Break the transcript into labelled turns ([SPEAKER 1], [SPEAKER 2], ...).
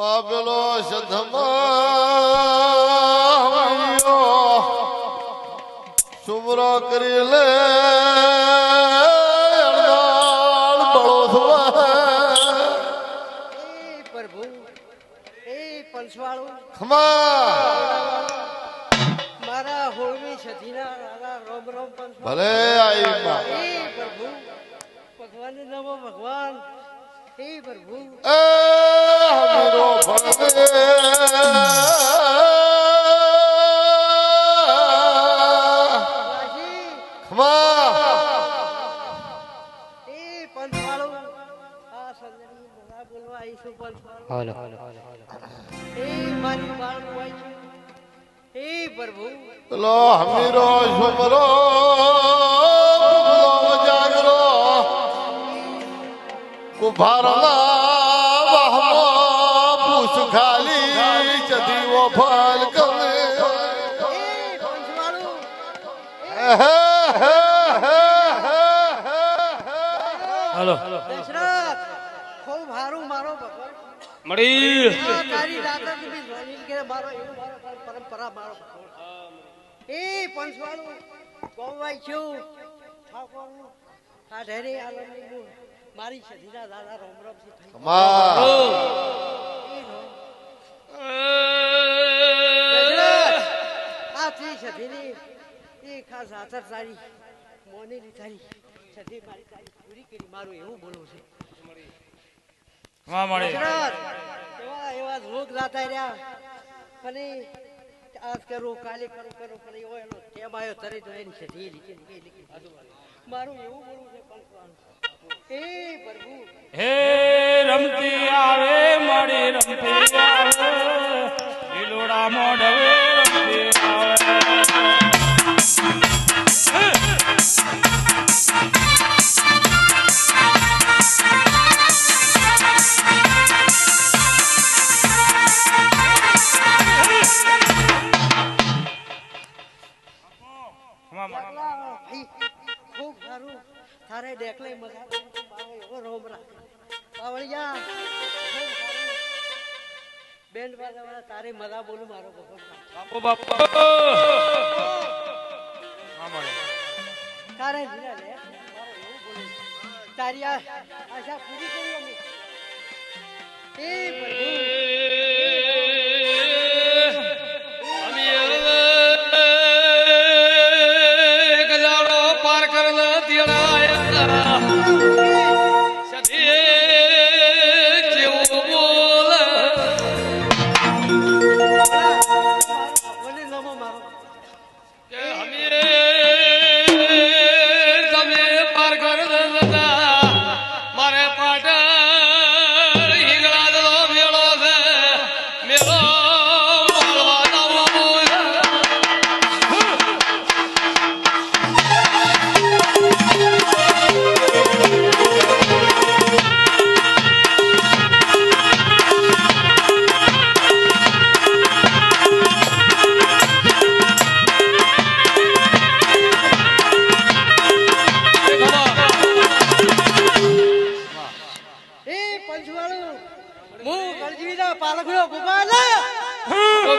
[SPEAKER 1] બાબલો સધમા સુમરો કરી લે. ભલે આઈ
[SPEAKER 2] પ્રભુ ભગવાન નમો ભગવાન. હે પ્રભુ.
[SPEAKER 1] ખમા
[SPEAKER 2] એ મારી બાળ હોય છે પ્રભુ
[SPEAKER 1] હમીરો જાગરો કુભારના ખાલી ચદીઓ ફલ કરે.
[SPEAKER 3] હાલો.
[SPEAKER 2] ખૂબ હારું મારો ભગવાન
[SPEAKER 3] મળી.
[SPEAKER 2] તારી દાદા બી જોઈન કે મારો પરંપરા મારો એ પંચવાળું ગોવાઈ છું ઠાકોરનું આ ઢેરે આલમની મારી સધીના દાદા રોમ રોમ સધીની એ ખાસ આચર તારી મોનેલી તારી સધી મારી તારી પૂરી કરી મારું એવું બોલવું છે.
[SPEAKER 3] હા
[SPEAKER 2] એવા એવા રોગ રહ્યા. અને આજ કરું કાલે કરું કરું પણ એવો એનો ટેમ આવ્યો તરે તો એની સધી લીધી લીધી લીધી. મારું એવું બોલવું છે એ પ્રભુ.
[SPEAKER 3] હે રમતી આવે મારી રમતી આવે.
[SPEAKER 2] ખૂબ સારું. તારે ડેકલે મજા એવો રોમ રાખે. સારું. બેન્ડ વાળા તારે મજા બોલું મારો
[SPEAKER 3] બાપુ. બાપુ
[SPEAKER 2] તારે તારી આશા પૂરી કરી અમે. એ